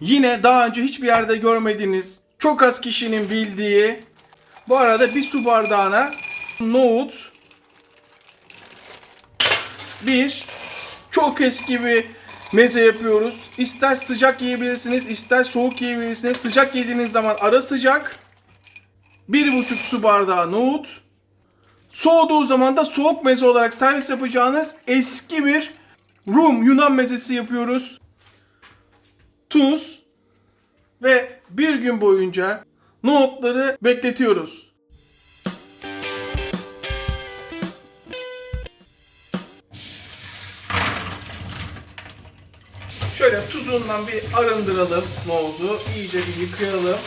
Yine daha önce hiçbir yerde görmediğiniz, çok az kişinin bildiği, bu arada bir su bardağına nohut, bir çok eski bir meze yapıyoruz. İster sıcak yiyebilirsiniz, ister soğuk yiyebilirsiniz. Sıcak yediğiniz zaman ara sıcak, bir buçuk su bardağı nohut, soğuduğu zaman da soğuk meze olarak servis yapacağınız eski bir Rum Yunan mezesi yapıyoruz. Tuz ve bir gün boyunca nohutları bekletiyoruz. Şöyle tuzundan bir arındıralım nohudu. İyice bir yıkayalım.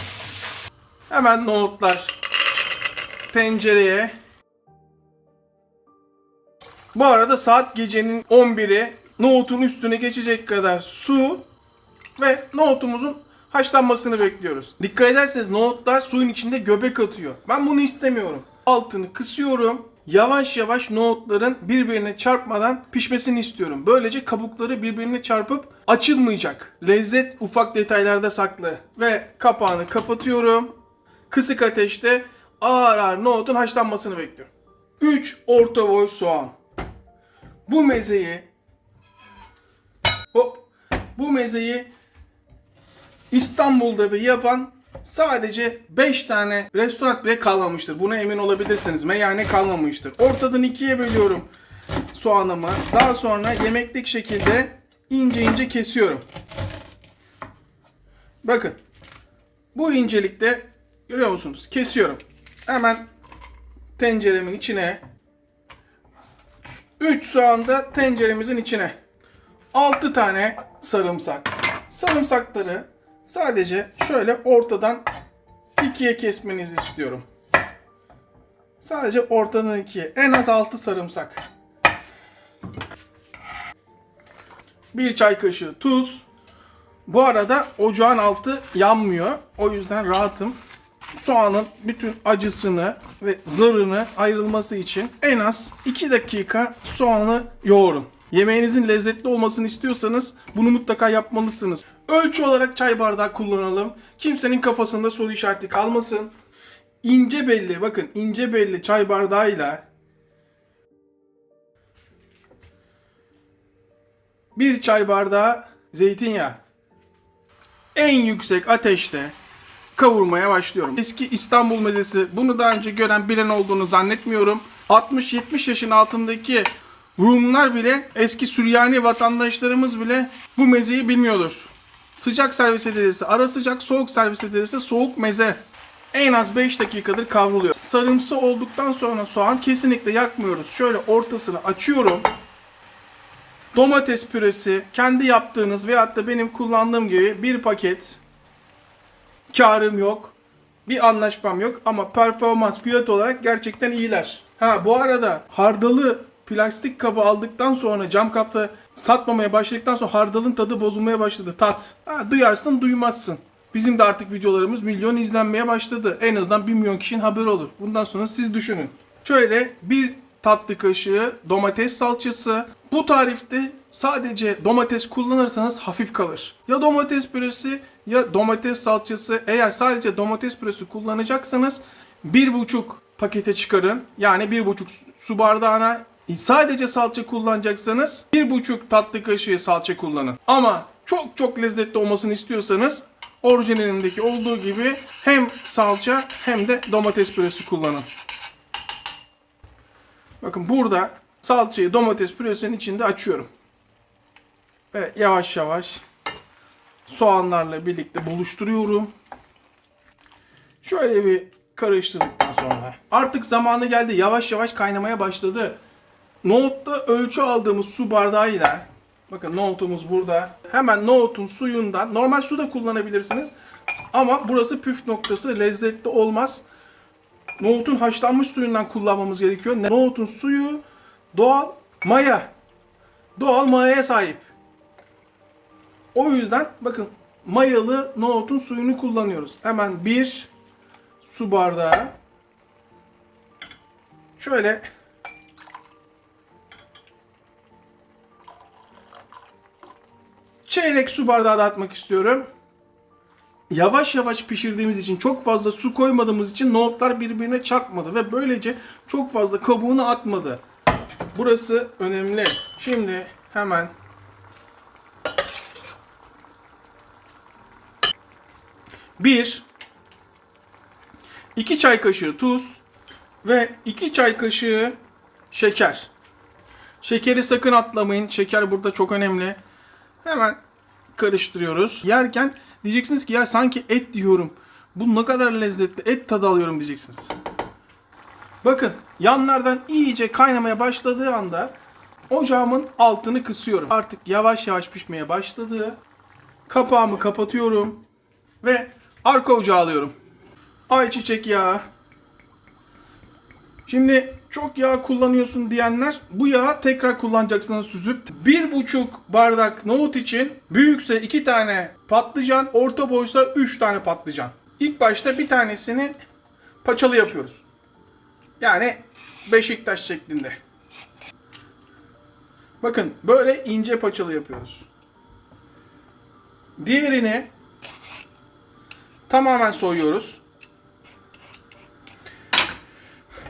Hemen nohutlar tencereye. Bu arada saat gecenin 11'i nohutun üstüne geçecek kadar su ve nohutumuzun haşlanmasını bekliyoruz. Dikkat ederseniz nohutlar suyun içinde göbek atıyor. Ben bunu istemiyorum. Altını kısıyorum. Yavaş yavaş nohutların birbirine çarpmadan pişmesini istiyorum. Böylece kabukları birbirine çarpıp açılmayacak. Lezzet ufak detaylarda saklı. Ve kapağını kapatıyorum. Kısık ateşte ağır ağır nohutun haşlanmasını bekliyorum. 3 orta boy soğan. Bu mezeyi hop bu mezeyi İstanbul'da bir yapan sadece 5 tane restoran bile kalmamıştır. Buna emin olabilirsiniz. Meyhane kalmamıştır. Ortadan ikiye bölüyorum soğanımı. Daha sonra yemeklik şekilde ince ince kesiyorum. Bakın. Bu incelikte görüyor musunuz? Kesiyorum. Hemen tenceremin içine 3 soğan da tenceremizin içine. 6 tane sarımsak. Sarımsakları sadece şöyle ortadan ikiye kesmenizi istiyorum. Sadece ortadan ikiye. En az 6 sarımsak. Bir çay kaşığı tuz. Bu arada ocağın altı yanmıyor. O yüzden rahatım. Soğanın bütün acısını ve zarını ayrılması için en az 2 dakika soğanı yoğurun. Yemeğinizin lezzetli olmasını istiyorsanız bunu mutlaka yapmalısınız. Ölçü olarak çay bardağı kullanalım. Kimsenin kafasında soru işareti kalmasın. İnce belli bakın ince belli çay bardağıyla bir çay bardağı zeytinyağı en yüksek ateşte kavurmaya başlıyorum. Eski İstanbul mezesi bunu daha önce gören bilen olduğunu zannetmiyorum. 60-70 yaşın altındaki Rumlar bile eski Süryani vatandaşlarımız bile bu mezeyi bilmiyordur. Sıcak servis edilirse ara sıcak, soğuk servis edilirse soğuk meze. En az 5 dakikadır kavruluyor. Sarımsı olduktan sonra soğan kesinlikle yakmıyoruz. Şöyle ortasını açıyorum. Domates püresi kendi yaptığınız veyahut da benim kullandığım gibi bir paket karım yok. Bir anlaşmam yok ama performans fiyat olarak gerçekten iyiler. Ha bu arada hardalı plastik kabı aldıktan sonra cam kapta satmamaya başladıktan sonra hardalın tadı bozulmaya başladı. Tat. Ha, duyarsın duymazsın. Bizim de artık videolarımız milyon izlenmeye başladı. En azından 1 milyon kişinin haberi olur. Bundan sonra siz düşünün. Şöyle bir tatlı kaşığı domates salçası. Bu tarifte sadece domates kullanırsanız hafif kalır. Ya domates püresi ya domates salçası. Eğer sadece domates püresi kullanacaksanız bir buçuk pakete çıkarın. Yani bir buçuk su bardağına sadece salça kullanacaksanız bir buçuk tatlı kaşığı salça kullanın. Ama çok çok lezzetli olmasını istiyorsanız orijinalindeki olduğu gibi hem salça hem de domates püresi kullanın. Bakın burada salçayı domates püresinin içinde açıyorum. Ve yavaş yavaş soğanlarla birlikte buluşturuyorum. Şöyle bir karıştırdıktan sonra artık zamanı geldi. Yavaş yavaş kaynamaya başladı. Nohutta ölçü aldığımız su bardağıyla bakın nohutumuz burada. Hemen nohutun suyundan normal su da kullanabilirsiniz. Ama burası püf noktası lezzetli olmaz. Nohutun haşlanmış suyundan kullanmamız gerekiyor. Nohutun suyu doğal maya. Doğal mayaya sahip. O yüzden bakın mayalı nohutun suyunu kullanıyoruz. Hemen bir su bardağı şöyle çeyrek su bardağı da atmak istiyorum. yavaş yavaş pişirdiğimiz için çok fazla su koymadığımız için nohutlar birbirine çarpmadı ve böylece çok fazla kabuğunu atmadı. Burası önemli. Şimdi hemen bir 2 çay kaşığı tuz ve 2 çay kaşığı şeker. Şekeri sakın atlamayın. Şeker burada çok önemli. Hemen karıştırıyoruz. Yerken diyeceksiniz ki ya sanki et diyorum. Bu ne kadar lezzetli. Et tadı alıyorum diyeceksiniz. Bakın yanlardan iyice kaynamaya başladığı anda ocağımın altını kısıyorum. Artık yavaş yavaş pişmeye başladı. Kapağımı kapatıyorum ve arka ocağa alıyorum. Ayçiçek yağı. Şimdi çok yağ kullanıyorsun diyenler bu yağı tekrar kullanacaksınız süzüp. Bir buçuk bardak nohut için büyükse iki tane patlıcan, orta boysa üç tane patlıcan. İlk başta bir tanesini paçalı yapıyoruz. Yani Beşiktaş şeklinde. Bakın böyle ince paçalı yapıyoruz. Diğerini tamamen soyuyoruz.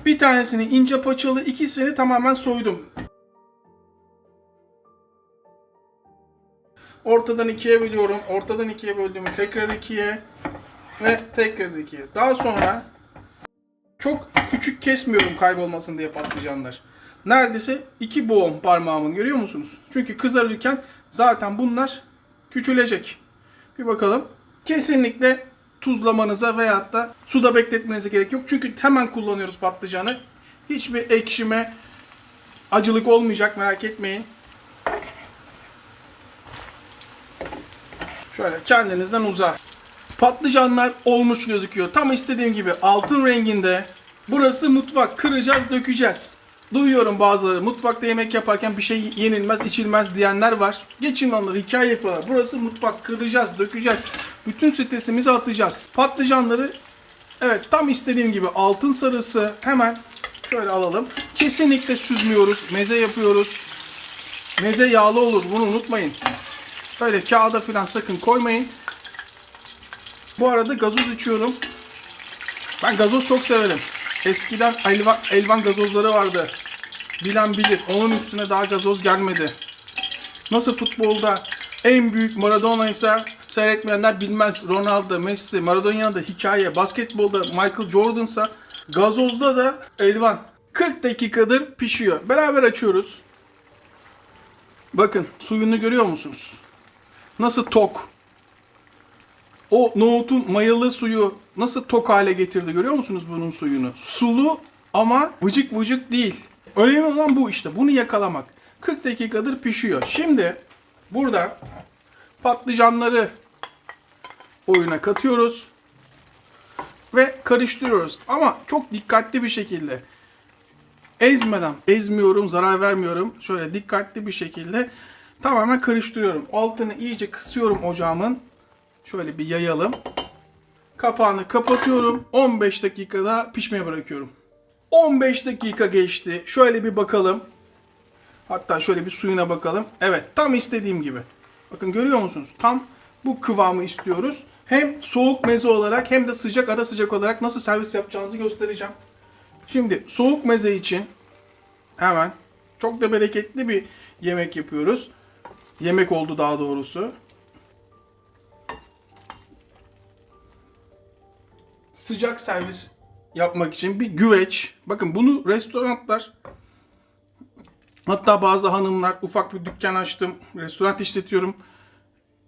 Bir tanesini ince paçalı, ikisini tamamen soydum. Ortadan ikiye bölüyorum. Ortadan ikiye böldüğümü tekrar ikiye ve tekrar ikiye. Daha sonra çok küçük kesmiyorum kaybolmasın diye patlıcanlar. Neredeyse iki boğum parmağımın görüyor musunuz? Çünkü kızarırken zaten bunlar küçülecek. Bir bakalım. Kesinlikle tuzlamanıza veyahut da suda bekletmenize gerek yok. Çünkü hemen kullanıyoruz patlıcanı. Hiçbir ekşime, acılık olmayacak merak etmeyin. Şöyle kendinizden uzak. Patlıcanlar olmuş gözüküyor. Tam istediğim gibi altın renginde. Burası mutfak. Kıracağız, dökeceğiz. Duyuyorum bazıları mutfakta yemek yaparken bir şey yenilmez, içilmez diyenler var. Geçin onları hikaye yapıyorlar. Burası mutfak. Kıracağız, dökeceğiz. Bütün stresimizi atacağız. Patlıcanları evet tam istediğim gibi altın sarısı hemen şöyle alalım. Kesinlikle süzmüyoruz. Meze yapıyoruz. Meze yağlı olur. Bunu unutmayın. Böyle kağıda falan sakın koymayın. Bu arada gazoz içiyorum. Ben gazoz çok severim. Eskiden elvan, elvan gazozları vardı. Bilen bilir. Onun üstüne daha gazoz gelmedi. Nasıl futbolda en büyük Maradona ise seyretmeyenler bilmez. Ronaldo, Messi, Maradona'da hikaye. Basketbolda Michael Jordan'sa gazozda da elvan. 40 dakikadır pişiyor. Beraber açıyoruz. Bakın suyunu görüyor musunuz? Nasıl tok. O nohutun mayalı suyu nasıl tok hale getirdi görüyor musunuz bunun suyunu? Sulu ama vıcık vıcık değil. Önemli olan bu işte. Bunu yakalamak. 40 dakikadır pişiyor. Şimdi burada patlıcanları oyuna katıyoruz ve karıştırıyoruz. Ama çok dikkatli bir şekilde. Ezmeden, ezmiyorum, zarar vermiyorum. Şöyle dikkatli bir şekilde tamamen karıştırıyorum. Altını iyice kısıyorum ocağımın. Şöyle bir yayalım. Kapağını kapatıyorum. 15 dakikada pişmeye bırakıyorum. 15 dakika geçti. Şöyle bir bakalım. Hatta şöyle bir suyuna bakalım. Evet tam istediğim gibi. Bakın görüyor musunuz? Tam bu kıvamı istiyoruz. Hem soğuk meze olarak hem de sıcak ara sıcak olarak nasıl servis yapacağınızı göstereceğim. Şimdi soğuk meze için hemen çok da bereketli bir yemek yapıyoruz. Yemek oldu daha doğrusu. Sıcak servis yapmak için bir güveç. Bakın bunu restoranlar hatta bazı hanımlar ufak bir dükkan açtım, restoran işletiyorum,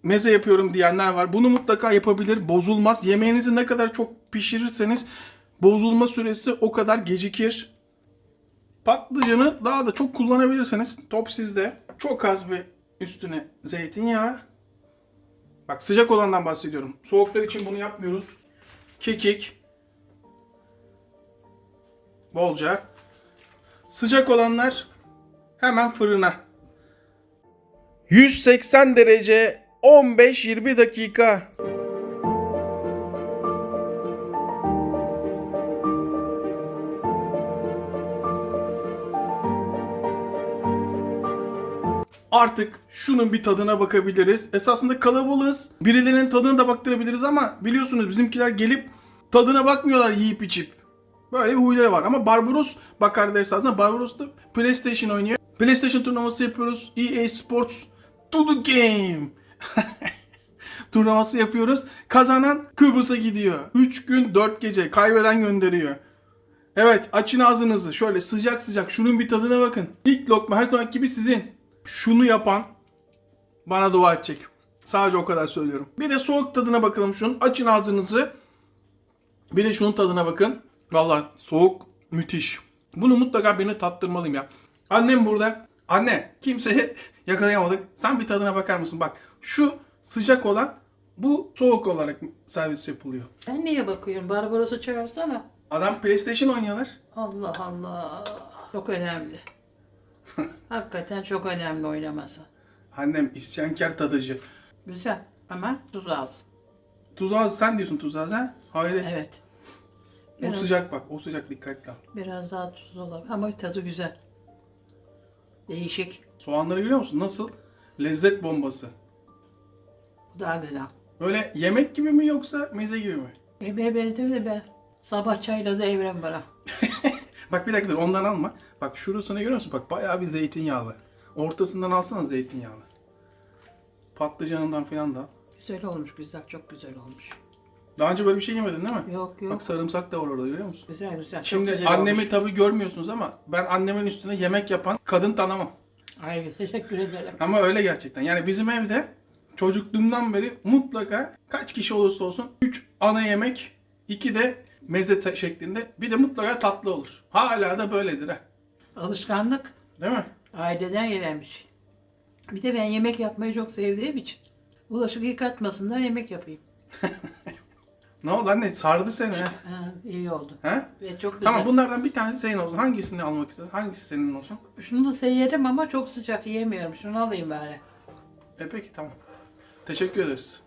meze yapıyorum diyenler var. Bunu mutlaka yapabilir, bozulmaz. Yemeğinizi ne kadar çok pişirirseniz bozulma süresi o kadar gecikir. Patlıcanı daha da çok kullanabilirsiniz. Top sizde. Çok az bir üstüne zeytinyağı. Bak sıcak olandan bahsediyorum. Soğuklar için bunu yapmıyoruz. Kekik. Bolca. Sıcak olanlar hemen fırına. 180 derece 15-20 dakika. Artık şunun bir tadına bakabiliriz. Esasında kalabalığız. Birilerinin tadına da baktırabiliriz ama biliyorsunuz bizimkiler gelip tadına bakmıyorlar yiyip içip. Böyle bir huyları var. Ama Barbaros bakar da esasında Barbaros da PlayStation oynuyor. PlayStation turnuvası yapıyoruz. EA Sports to the game. turnuvası yapıyoruz. Kazanan Kıbrıs'a gidiyor. 3 gün 4 gece. Kaybeden gönderiyor. Evet açın ağzınızı. Şöyle sıcak sıcak şunun bir tadına bakın. İlk lokma her zaman gibi sizin. Şunu yapan bana dua edecek. Sadece o kadar söylüyorum. Bir de soğuk tadına bakalım şunun. Açın ağzınızı. Bir de şunun tadına bakın. Vallahi soğuk müthiş. Bunu mutlaka birine tattırmalıyım ya. Annem burada. Anne kimseye yakalayamadık. Sen bir tadına bakar mısın? Bak şu sıcak olan bu soğuk olarak servis yapılıyor. Ben niye bakıyorum? Barbaros'u çağırsana. Adam PlayStation oynuyorlar. Allah Allah. Çok önemli. Hakikaten çok önemli oynaması. Annem isyankar tadıcı. Güzel ama tuz az. Tuz az sen diyorsun tuz az ha? Hayret. Evet. O Biraz, sıcak bak. O sıcak dikkatli al. biraz daha tuzlu olabilir ama tadı güzel. Değişik. Soğanları görüyor musun? Nasıl? Lezzet bombası. Bu daha güzel. Böyle yemek gibi mi yoksa meze gibi mi? Yemeğe benziyor da ben sabah çayla da evren bana. Bak bir dakika dur ondan alma. Bak şurasını görüyor musun? Bak bayağı bir zeytinyağlı. Ortasından alsana zeytinyağlı. Patlıcanından falan da. Güzel olmuş güzel çok güzel olmuş. Daha önce böyle bir şey yemedin değil mi? Yok yok. Bak sarımsak da var orada görüyor musun? Güzel güzel. çok Şimdi güzel annemi olmuş. tabii görmüyorsunuz ama ben annemin üstüne yemek yapan kadın tanımam. Ay teşekkür ederim. Ama öyle gerçekten. Yani bizim evde çocukluğumdan beri mutlaka kaç kişi olursa olsun 3 ana yemek, 2 de meze şeklinde bir de mutlaka tatlı olur. Hala da böyledir ha. Alışkanlık Değil mi? aileden gelen bir şey. Bir de ben yemek yapmayı çok sevdiğim için bulaşık yıkatmasınlar yemek yapayım. Ne oldu anne? Sardı seni ha. Ha, iyi oldu. ha? Ve çok güzel. Tamam bunlardan bir tanesi senin olsun. Hangisini almak istersin? Hangisi senin olsun? Şunu da seyerim ama çok sıcak yiyemiyorum. Şunu alayım bari. E peki tamam. Teşekkür ederiz.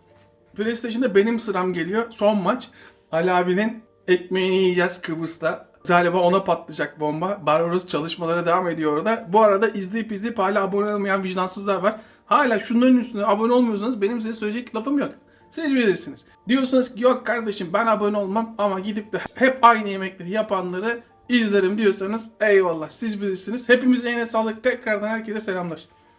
PlayStation'da benim sıram geliyor. Son maç. Ali abinin ekmeğini yiyeceğiz Kıbrıs'ta. Galiba ona patlayacak bomba. Barbaros çalışmalara devam ediyor orada. Bu arada izleyip izleyip hala abone olmayan vicdansızlar var. Hala şunların üstüne abone olmuyorsanız benim size söyleyecek lafım yok. Siz bilirsiniz. Diyorsanız ki yok kardeşim ben abone olmam ama gidip de hep aynı yemekleri yapanları izlerim diyorsanız eyvallah siz bilirsiniz. Hepimize yine sağlık. Tekrardan herkese selamlar.